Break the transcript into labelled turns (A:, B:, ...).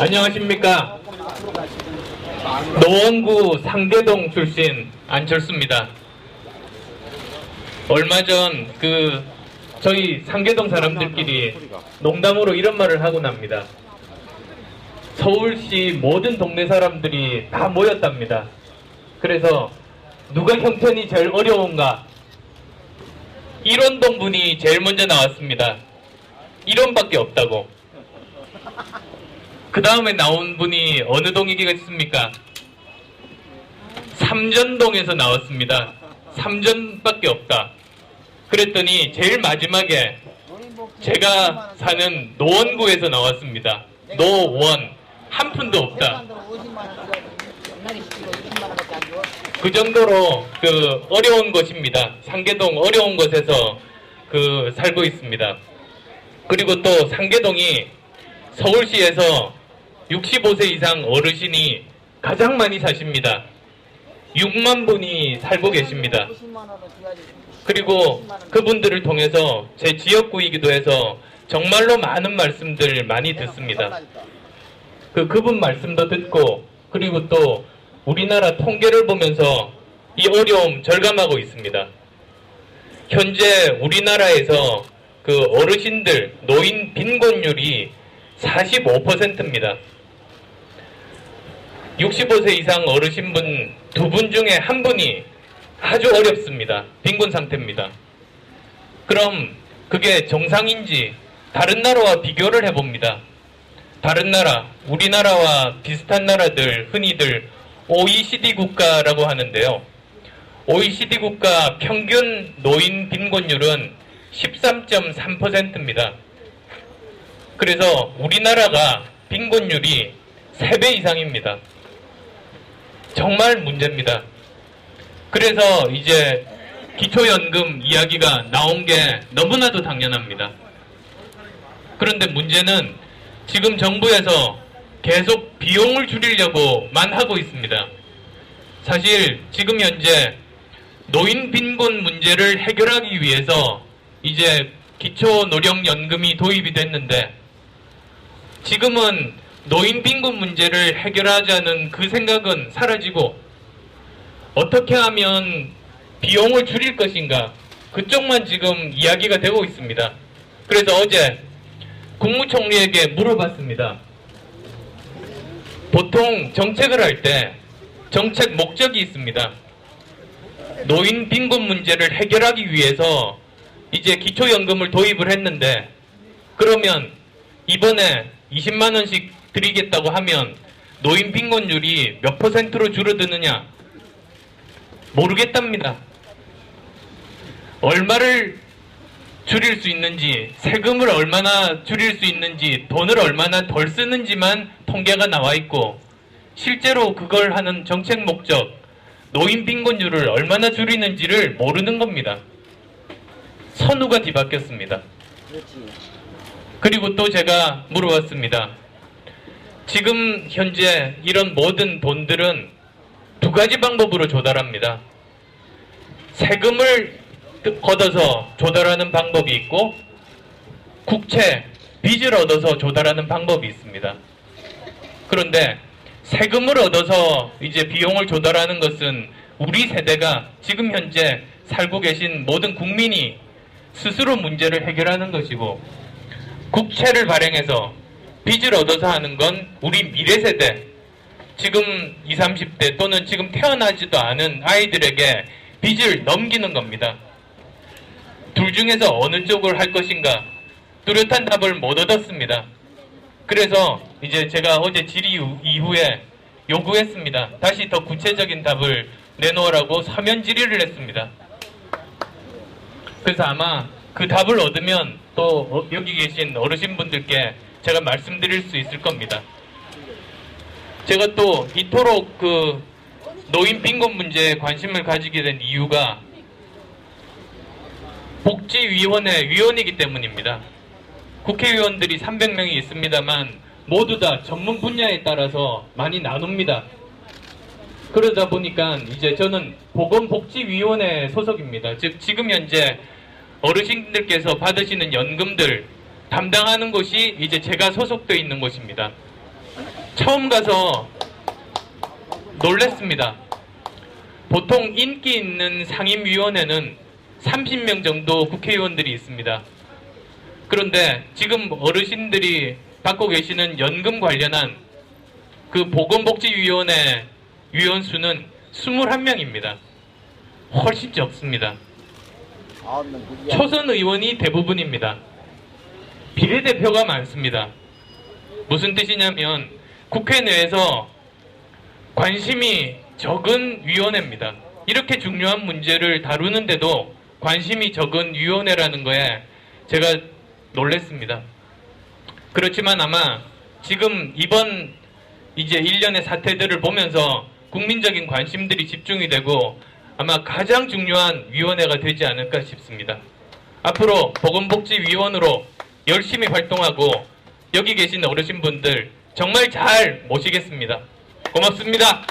A: 안녕하십니까. 노원구 상계동 출신 안철수입니다. 얼마 전 그 저희 상계동 사람들끼리 농담으로 이런 말을 하고 납니다. 서울시 모든 동네 사람들이 다 모였답니다. 그래서 누가 형편이 제일 어려운가? 일원동 분이 제일 먼저 나왔습니다. 1원밖에 없다고. 그 다음에 나온 분이 어느 동이겠습니까? 삼전동에서 나왔습니다. 삼전밖에 없다. 그랬더니 제일 마지막에 제가 사는 노원구에서 나왔습니다. 노원 한 푼도 없다. 그 정도로 그 어려운 곳입니다. 상계동 어려운 곳에서 그 살고 있습니다. 그리고 또 상계동이 서울시에서 65세 이상 어르신이 가장 많이 사십니다. 6만 분이 살고 계십니다. 그리고 그분들을 통해서 제 지역구이기도 해서 정말로 많은 말씀들 많이 듣습니다. 그 그분 말씀도 듣고 그리고 또 우리나라 통계를 보면서 이 어려움 절감하고 있습니다. 현재 우리나라에서 그 어르신들 노인 빈곤율이 45%입니다. 65세 이상 어르신분 두 분 중에 한 분이 아주 어렵습니다. 빈곤 상태입니다. 그럼 그게 정상인지 다른 나라와 비교를 해봅니다. 다른 나라, 우리나라와 비슷한 나라들 흔히들 OECD 국가라고 하는데요. OECD 국가 평균 노인 빈곤율은 13.3%입니다. 그래서 우리나라가 빈곤율이 3배 이상입니다. 정말 문제입니다. 그래서 이제 기초연금 이야기가 나온 게 너무나도 당연합니다. 그런데 문제는 지금 정부에서 계속 비용을 줄이려고만 하고 있습니다. 사실 지금 현재 노인 빈곤 문제를 해결하기 위해서 이제 기초노령연금이 도입이 됐는데 지금은 노인 빈곤 문제를 해결하자는 그 생각은 사라지고 어떻게 하면 비용을 줄일 것인가 그쪽만 지금 이야기가 되고 있습니다. 그래서 어제 국무총리에게 물어봤습니다. 보통 정책을 할 때 정책 목적이 있습니다. 노인 빈곤 문제를 해결하기 위해서 이제 기초연금을 도입을 했는데 그러면 이번에 20만 원씩 드리겠다고 하면 노인 빈곤율이 몇 퍼센트로 줄어드느냐 모르겠답니다. 얼마를 줄일 수 있는지, 세금을 얼마나 줄일 수 있는지, 돈을 얼마나 덜 쓰는지만 통계가 나와 있고, 실제로 그걸 하는 정책 목적, 노인 빈곤율을 얼마나 줄이는지를 모르는 겁니다. 선우가 뒤바뀌었습니다. 그리고 또 제가 물어봤습니다. 지금 현재 이런 모든 돈들은 두 가지 방법으로 조달합니다. 세금을 걷어서 조달하는 방법이 있고 국채, 빚을 얻어서 조달하는 방법이 있습니다. 그런데 세금을 얻어서 이제 비용을 조달하는 것은 우리 세대가 지금 현재 살고 계신 모든 국민이 스스로 문제를 해결하는 것이고 국채를 발행해서 빚을 얻어서 하는 건 우리 미래 세대 지금 20, 30대 또는 지금 태어나지도 않은 아이들에게 빚을 넘기는 겁니다. 둘 중에서 어느 쪽을 할 것인가 뚜렷한 답을 못 얻었습니다. 그래서 이제 제가 어제 질의 이후에 요구했습니다. 다시 더 구체적인 답을 내놓으라고 서면 질의를 했습니다. 그래서 아마 그 답을 얻으면 또 어, 여기 계신 어르신분들께 제가 말씀드릴 수 있을 겁니다. 제가 또 이토록 그 노인 빈곤 문제에 관심을 가지게 된 이유가 복지위원회 위원이기 때문입니다. 국회의원들이 300명이 있습니다만 모두 다 전문 분야에 따라서 많이 나눕니다. 그러다 보니까 이제 저는 보건복지위원회 소속입니다. 즉 지금 현재 어르신들께서 받으시는 연금들 담당하는 곳이 이제 제가 소속되어 있는 곳입니다. 처음 가서 놀랬습니다. 보통 인기 있는 상임위원회는 30명 정도 국회의원들이 있습니다. 그런데 지금 어르신들이 받고 계시는 연금 관련한 그 보건복지위원회 위원 수는 21명입니다. 훨씬 적습니다. 초선 의원이 대부분입니다. 비례대표가 많습니다. 무슨 뜻이냐면 국회 내에서 관심이 적은 위원회입니다. 이렇게 중요한 문제를 다루는데도 관심이 적은 위원회라는 거에 제가 놀랬습니다. 그렇지만 아마 지금 이번 이제 일련의 사태들을 보면서 국민적인 관심들이 집중이 되고 아마 가장 중요한 위원회가 되지 않을까 싶습니다. 앞으로 보건복지위원으로 열심히 활동하고 여기 계신 어르신분들 정말 잘 모시겠습니다. 고맙습니다.